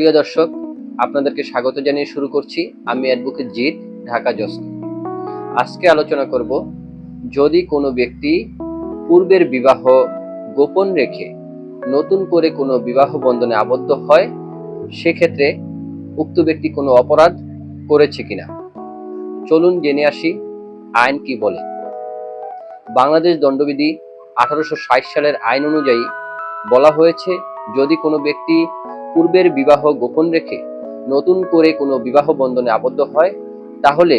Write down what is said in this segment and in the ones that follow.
প্রিয় দর্শক, আপনাদেরকে স্বাগত জানিয়ে শুরু করছি আমি অ্যাডভোকেট জিৎ, ঢাকা জস আজকে আলোচনা করব, যদি কোনো ব্যক্তি পূর্বের বিবাহ গোপন রেখে নতুন করে কোনো বিবাহ বন্ধনে আবদ্ধ হয়, সেক্ষেত্রে উক্ত ব্যক্তি কোনো অপরাধ করেছে কিনা? চলুন জেনে আসি, আইন কি বলে? বাংলাদেশ দণ্ডবিধি আঠারোশো ষাট সালের আইন অনুযায়ী বলা হয়েছে, যদি কোনো ব্যক্তি পূর্বের বিবাহ গোপন রেখে নতুন করে কোনো বিবাহ বন্ধনে আবদ্ধ হয়, তাহলে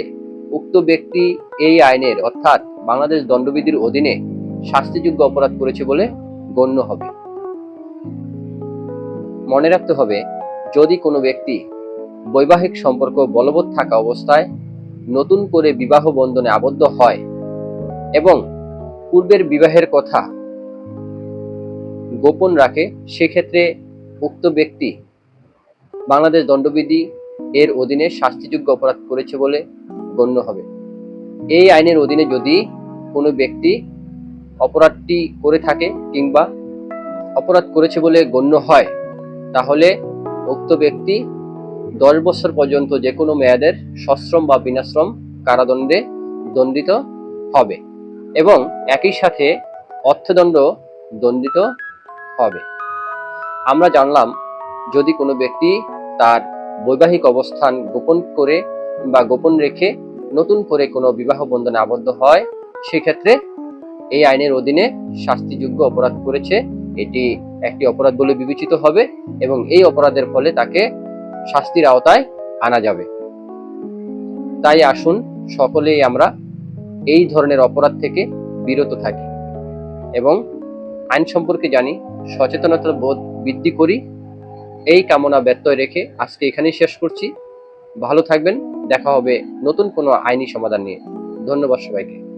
উক্ত ব্যক্তি এই আইনের, অর্থাৎ বাংলাদেশ দণ্ডবিধির অধীনে শাস্তিযোগ্য অপরাধ করেছে বলে গণ্য হবে। মনে রাখতে হবে, যদি কোনো ব্যক্তি বৈবাহিক সম্পর্ক বলবৎ থাকা অবস্থায় নতুন করে বিবাহ বন্ধনে আবদ্ধ হয় এবং পূর্বের বিবাহের কথা গোপন রাখে, সেক্ষেত্রে উক্ত ব্যক্তি বাংলাদেশ দণ্ডবিধি এর অধীনে শাস্তিযোগ্য অপরাধ করেছে বলে গণ্য হবে। এই আইনের অধীনে যদি কোনো ব্যক্তি অপরাধটি করে থাকে কিংবা অপরাধ করেছে বলে গণ্য হয়, তাহলে উক্ত ব্যক্তি দশ বছর পর্যন্ত যে কোনো মেয়াদের সশ্রম বা বিনাশ্রম কারাদণ্ডে দণ্ডিত হবে এবং একই সাথে অর্থদণ্ড দণ্ডিত হবে। আমরা জানলাম, যদি কোনো ব্যক্তি তার বৈবাহিক অবস্থান গোপন করে বা গোপন রেখে নতুন করে কোনো বিবাহ বন্ধনে আবদ্ধ হয়, সেক্ষেত্রে এই আইনের অধীনে শাস্তিযোগ্য অপরাধ করেছে। এটি একটি অপরাধ বলে বিবেচিত হবে এবং এই অপরাধের ফলে তাকে শাস্তির আওতায় আনা যাবে। তাই আসুন, সকলেই আমরা এই ধরনের অপরাধ থেকে বিরত থাকি এবং আইন সম্পর্কে জানি, সচেতনতা বোধ বৃদ্ধি করি। এই কামনা ব্যত্যয় রেখে আজকে এখানেই শেষ করছি। ভালো থাকবেন। দেখা হবে নতুন কোনো আইনি সমাধান নিয়ে। ধন্যবাদ সবাইকে।